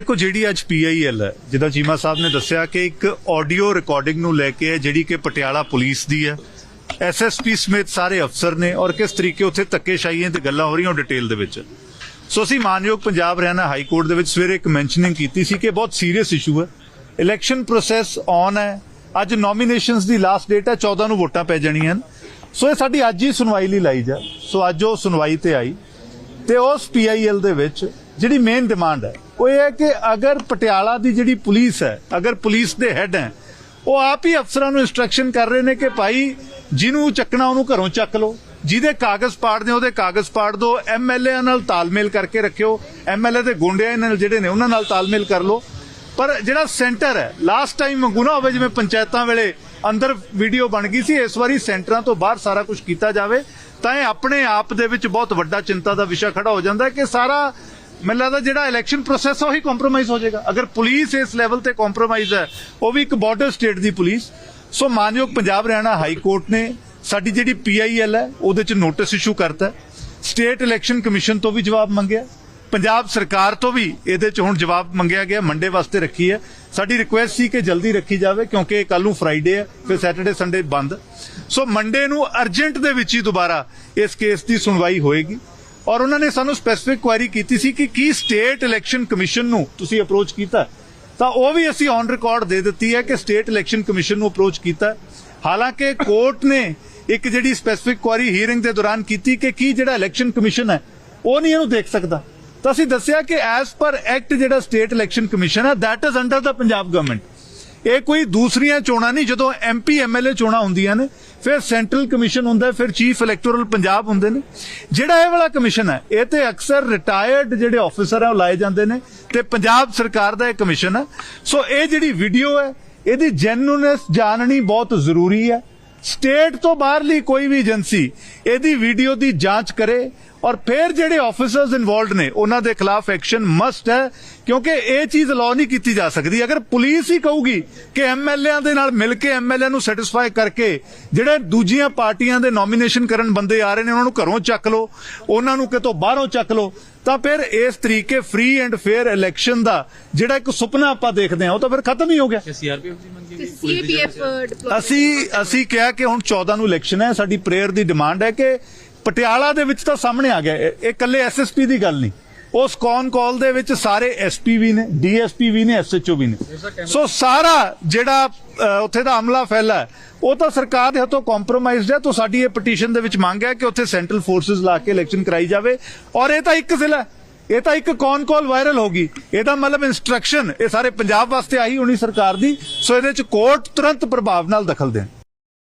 ਦੇਖੋ ਜਿਹੜੀ ਅੱਜ ਪੀਆਈਐਲ ਹੈ, ਜਿੱਦਾਂ ਚੀਮਾ ਸਾਹਿਬ ਨੇ ਦੱਸਿਆ ਕਿ ਇੱਕ ਆਡੀਓ ਰਿਕਾਰਡਿੰਗ ਨੂੰ ਲੈ ਕੇ ਹੈ, ਜਿਹੜੀ ਕਿ ਪਟਿਆਲਾ ਪੁਲਿਸ ਦੀ ਹੈ। ਐਸਐਸਪੀ ਸਮੇਤ ਸਾਰੇ ਅਫਸਰ ਨੇ ਔਰ ਕਿਸ ਤਰੀਕੇ ਉੱਥੇ ਧੱਕੇਸ਼ਾਹੀਆਂ ਤੇ ਗੱਲਾਂ ਹੋ ਰਹੀਆਂ ਡਿਟੇਲ ਦੇ ਵਿੱਚ। ਸੋ ਅਸੀਂ ਮਾਨਯੋਗ ਪੰਜਾਬ ਹਰਿਆਣਾ ਹਾਈ ਕੋਰਟ ਦੇ ਵਿੱਚ ਸਵੇਰੇ ਇੱਕ ਮੈਂਸ਼ਨਿੰਗ ਕੀਤੀ ਸੀ ਕਿ ਬਹੁਤ ਸੀਰੀਅਸ ਇਸ਼ੂ ਹੈ। ਇਲੈਕਸ਼ਨ ਪ੍ਰੋਸੈਸ ਔਨ ਹੈ। ਅੱਜ ਨੋਮੀਨੇਸ਼ਨਸ ਦੀ ਲਾਸਟ ਡੇਟ ਹੈ 14 ਨੂੰ ਵੋਟਾਂ ਪੈ ਜਾਣੀਆਂ ਹਨ। ਸੋ ਇਹ ਸਾਡੀ ਅੱਜ ਹੀ ਸੁਣਵਾਈ ਲਈ ਲਾਈ ਜਾ ਸੋ ਅੱਜ ਉਹ ਸੁਣਵਾਈ ਤੇ ਆਈ। ਤੇ ਉਸ ਪੀਆਈਐਲ ਦੇ ਵਿੱਚ ਜਿਹੜੀ ਮੇਨ ਡਿਮਾਂਡ ਹੈ। ਉਹ ਇਹ ਹੈ ਕਿ ਅਗਰ ਪਟਿਆਲਾ ਦੀ ਜਿਹੜੀ ਪੁਲਿਸ ਹੈ, ਅਗਰ ਪੁਲਿਸ ਦੇ ਹੈੱਡ ਹੈ, ਉਹ ਆਪ ਹੀ ਅਫਸਰਾਂ ਨੂੰ ਇਨਸਟਰਕਸ਼ਨ ਕਰ ਰਹੇ ਨੇ ਕਿ ਭਾਈ ਜਿਹਨੂੰ ਚੱਕਣਾ ਉਹਨੂੰ ਘਰੋਂ ਚੱਕ ਲਓ। ਜਿਹਦੇ ਕਾਗਜ਼ ਪਾੜਦੇ ਉਹਦੇ ਕਾਗਜ਼ ਪਾੜ ਦਿਓ। ਐਮਐਲਏ ਨਾਲ ਤਾਲਮੇਲ ਕਰਕੇ ਰੱਖਿਓ। ਐਮਐਲਏ ਦੇ ਗੁੰਡਿਆਂ ਨਾਲ ਜਿਹੜੇ ਨੇ, ਉਹਨਾਂ ਨਾਲ ਤਾਲਮੇਲ ਕਰ ਲਓ। ਪਰ ਜਿਹੜਾ ਸੈਂਟਰ ਹੈ ਲਾਸਟ ਟਾਈਮ ਮੰਗੂ ਨਾ ਹੋਵੇ, ਜਿਵੇਂ ਪੰਚਾਇਤਾਂ ਵੇਲੇ ਅੰਦਰ ਵੀਡੀਓ ਬਣ ਗਈ ਸੀ, ਇਸ ਵਾਰੀ ਸੈਂਟਰਾਂ ਤੋਂ ਬਾਹਰ ਸਾਰਾ ਕੁਝ ਕੀਤਾ ਜਾਵੇ, ਤਾਂ ਇਹ ਆਪਣੇ ਆਪ ਦੇ ਵਿੱਚ ਬਹੁਤ ਵੱਡਾ ਚਿੰਤਾ ਦਾ ਵਿਸ਼ਾ ਖੜਾ ਹੋ ਜਾਂਦਾ ਕਿ ਸਾਰਾ ਮੈਨੂੰ ਲੱਗਦਾ ਜਿਹੜਾ ਇਲੈਕਸ਼ਨ ਪ੍ਰੋਸੈਸ ਉਹੀ ਕੰਪਰੋਮਾਈਜ਼ ਹੋ ਜਾਏਗਾ। ਅਗਰ ਪੁਲਿਸ ਇਸ ਲੈਵਲ ਤੇ ਕੰਪਰੋਮਾਈਜ਼ ਹੈ, ਉਹ ਵੀ ਇੱਕ ਬਾਰਡਰ ਸਟੇਟ ਦੀ ਪੁਲਿਸ। ਸੋ ਮਾਨਯੋਗ ਪੰਜਾਬ ਹਰਿਆਣਾ ਹਾਈ ਕੋਰਟ ਨੇ ਸਾਡੀ ਜਿਹੜੀ ਪੀਆਈਐਲ ਹੈ, ਉਹਦੇ ਚ ਨੋਟਿਸ ਇਸ਼ੂ ਕਰਤਾ। ਸਟੇਟ ਇਲੈਕਸ਼ਨ ਕਮਿਸ਼ਨ ਤੋਂ ਵੀ ਜਵਾਬ ਮੰਗਿਆ। ਪੰਜਾਬ ਸਰਕਾਰ ਤੋਂ ਵੀ ਇਹਦੇ ਚ ਹੁਣ ਜਵਾਬ ਮੰਗਿਆ ਗਿਆ, ਮੰਡੇ ਵਾਸਤੇ ਰੱਖੀ ਹੈ। ਸਾਡੀ ਰਿਕੁਐਸਟ ਸੀ ਕਿ ਜਲਦੀ ਰੱਖੀ ਜਾਵੇ, ਕਿਉਂਕਿ ਕੱਲ ਨੂੰ ਫਰਾਈਡੇ ਹੈ, ਫਿਰ ਸੈਟਰਡੇ ਸੰਡੇ ਬੰਦ। ਸੋ ਮੰਡੇ ਨੂੰ ਅਰਜੈਂਟ ਦੇ ਵਿੱਚ ਹੀ ਦੁਬਾਰਾ ਇਸ ਕੇਸ ਦੀ ਸੁਣਵਾਈ ਹੋਏਗੀ। ਔਰ ਉਹਨਾਂ ਨੇ ਸਾਨੂੰ ਸਪੈਸੀਫਿਕ ਕੁਐਰੀ ਕੀਤੀ ਸੀ ਕਿ ਕੀ ਸਟੇਟ ਇਲੈਕਸ਼ਨ ਕਮਿਸ਼ਨ ਨੂੰ ਤੁਸੀਂ ਅਪਰੋਚ ਕੀਤਾ ਤਾਂ ਉਹ ਵੀ ਅਸੀਂ ਔਨ ਰਿਕਾਰਡ ਦੇ ਦਿੱਤੀ ਹੈ ਕਿ ਸਟੇਟ ਇਲੈਕਸ਼ਨ ਕਮਿਸ਼ਨ ਨੂੰ ਅਪਰੋਚ ਕੀਤਾ ਹਾਲਾਂਕਿ ਕੋਰਟ ਨੇ ਇੱਕ ਜਿਹੜੀ ਸਪੈਸੀਫਿਕ ਕੁਐਰੀ ਹੀਅਰਿੰਗ ਦੇ ਦੌਰਾਨ ਕੀਤੀ ਕਿ ਕੀ ਜਿਹੜਾ ਇਲੈਕਸ਼ਨ ਕਮਿਸ਼ਨ ਹੈ, ਉਹ ਨਹੀਂ ਇਹਨੂੰ ਦੇਖ ਸਕਦਾ। ਤਾਂ ਅਸੀਂ ਦੱਸਿਆ ਕਿ ਐਸ ਪਰ ਐਕਟ ਜਿਹੜਾ ਸਟੇਟ ਇਲੈਕਸ਼ਨ ਕਮਿਸ਼ਨ ਹੈ that is under the Punjab government ਇਹ ਕੋਈ ਦੂਸਰੀਆਂ ਚੋਣਾਂ ਨਹੀਂ, ਜਦੋਂ ਐਮਪੀ ਐਮਐਲਏ ਚੋਣਾਂ ਹੁੰਦੀਆਂ ਨੇ, ਫਿਰ ਸੈਂਟਰਲ ਕਮਿਸ਼ਨ ਹੁੰਦਾ, ਫਿਰ ਚੀਫ ਇਲੈਕਟੋਰਲ ਪੰਜਾਬ ਹੁੰਦੇ ਨੇ। ਜਿਹੜਾ ਇਹ ਵਾਲਾ ਕਮਿਸ਼ਨ ਹੈ, ਇਹ ਤੇ ਅਕਸਰ ਰਿਟਾਇਰਡ ਜਿਹੜੇ ਆਫੀਸਰ ਹੈ ਉਹ ਲਾਏ ਜਾਂਦੇ ਨੇ ਤੇ ਪੰਜਾਬ ਸਰਕਾਰ ਦਾ ਇਹ ਕਮਿਸ਼ਨ ਹੈ ਸੋ ਇਹ ਜਿਹੜੀ ਵੀਡੀਓ ਹੈ, ਇਹਦੀ ਜੈਨੂਨੈਸ ਜਾਣਨੀ ਬਹੁਤ ਜ਼ਰੂਰੀ ਹੈ। ਸਟੇਟ ਤੋਂ ਬਾਹਰਲੀ ਕੋਈ ਵੀ ਏਜੰਸੀ ਇਹਦੀ ਵੀਡੀਓ ਦੀ ਜਾਂਚ ਕਰੇ ਔਰ ਫਿਰ ਜਿਹੜੇ ਆਫੀਸਰਸ ਇਨਵੋਲਡ ਨੇ, ਉਹਨਾਂ ਦੇ ਖਿਲਾਫ ਐਕਸ਼ਨ ਮਸਟ ਹੈ, ਕਿਉਂਕਿ ਇਹ ਚੀਜ਼ ਲਾਅ ਨਹੀਂ ਕੀਤੀ ਜਾ ਸਕਦੀ। ਅਗਰ ਪੁਲਿਸ ਹੀ ਕਹੂਗੀ ਕਿ ਐਮਐਲਏਆਂ ਦੇ ਨਾਲ ਮਿਲ ਕੇ ਐਮਐਲਏ ਨੂੰ ਸੈਟੀਸਫਾਈ ਕਰਕੇ ਜਿਹੜੇ ਦੂਜੀਆਂ ਪਾਰਟੀਆਂ ਦੇ ਨੋਮੀਨੇਸ਼ਨ ਕਰਨ ਬੰਦੇ ਆ ਰਹੇ ਨੇ, ਉਹਨਾਂ ਨੂੰ ਘਰੋਂ ਚੱਕ ਲਓ, ਉਹਨਾਂ ਨੂੰ ਕਿਤੋਂ ਬਾਹਰੋਂ ਚੱਕ ਲਓ ਤਾਂ ਫਿਰ ਇਸ ਤਰੀਕੇ ਫ੍ਰੀ ਐਂਡ ਫੇਅਰ ਇਲੈਕਸ਼ਨ ਦਾ ਜਿਹੜਾ ਇੱਕ ਸੁਪਨਾ ਆਪਾਂ ਦੇਖਦੇ ਹਾਂ ਉਹ ਤਾਂ ਫਿਰ ਖਤਮ ਹੀ ਹੋ ਗਿਆ। ਸੀਆਰਪੀਐਫ ਦੀ ਮੰਗੀ ਗਈ ਸੀਏਪੀਐਫ ਡਿਪਲੋਮੈਸੀ ਅਸੀਂ ਅਸੀਂ ਕਿਹਾ ਕਿ ਹੁਣ 14 ਨੂੰ ਇਲੈਕਸ਼ਨ ਹੈ ਸਾਡੀ ਪ੍ਰੇਅਰ ਦੀ ਡਿਮਾਂਡ ਹੈ ਕਿ ਪਟਿਆਲਾ ਦੇ ਵਿੱਚ ਤਾਂ ਸਾਹਮਣੇ ਆ ਗਿਆ। ਇਹ ਇਹ ਇਕੱਲੇ ਐਸਐਸਪੀ ਦੀ ਗੱਲ ਨਹੀਂ। ਉਸ ਕੌਨ ਕਾਲ ਦੇ ਵਿੱਚ ਸਾਰੇ ਐਸਪੀ ਵੀ ਨੇ ਡੀਐਸਪੀ ਵੀ ਨੇ ਐਸਐਚਓ ਵੀ ਨੇ। ਸੋ ਸਾਰਾ ਜਿਹੜਾ ਉੱਥੇ ਦਾ ਅਮਲਾ ਫੈਲਾ ਉਹ ਤਾਂ ਸਰਕਾਰ ਦੇ ਹੱਥੋਂ ਕੰਪਰੋਮਾਈਜ਼ਡ ਹੈ ਤਾਂ ਸਾਡੀ ਇਹ ਪਟੀਸ਼ਨ ਦੇ ਵਿੱਚ ਮੰਗ ਹੈ ਕਿ ਉੱਥੇ ਸੈਂਟਰਲ ਫੋਰਸਸ ਲਾ ਕੇ ਇਲੈਕਸ਼ਨ ਕਰਾਈ ਜਾਵੇ। ਔਰ ਇਹ ਤਾਂ ਇੱਕ ਜ਼ਿਲ੍ਹਾ। ਇਹ ਤਾਂ ਇੱਕ ਕੌਨ ਕਾਲ ਵਾਇਰਲ ਹੋ ਗਈ। ਇਹਦਾ ਮਤਲਬ ਇਨਸਟਰਕਸ਼ਨ ਇਹ ਸਾਰੇ ਪੰਜਾਬ ਵਾਸਤੇ ਆਈ ਹੋਣੀ ਸਰਕਾਰ ਦੀ ਸੋ ਇਹਦੇ ਚ ਕੋਰਟ ਤੁਰੰਤ ਪ੍ਰਭਾਵ ਨਾਲ ਦਖਲ ਦੇਣ।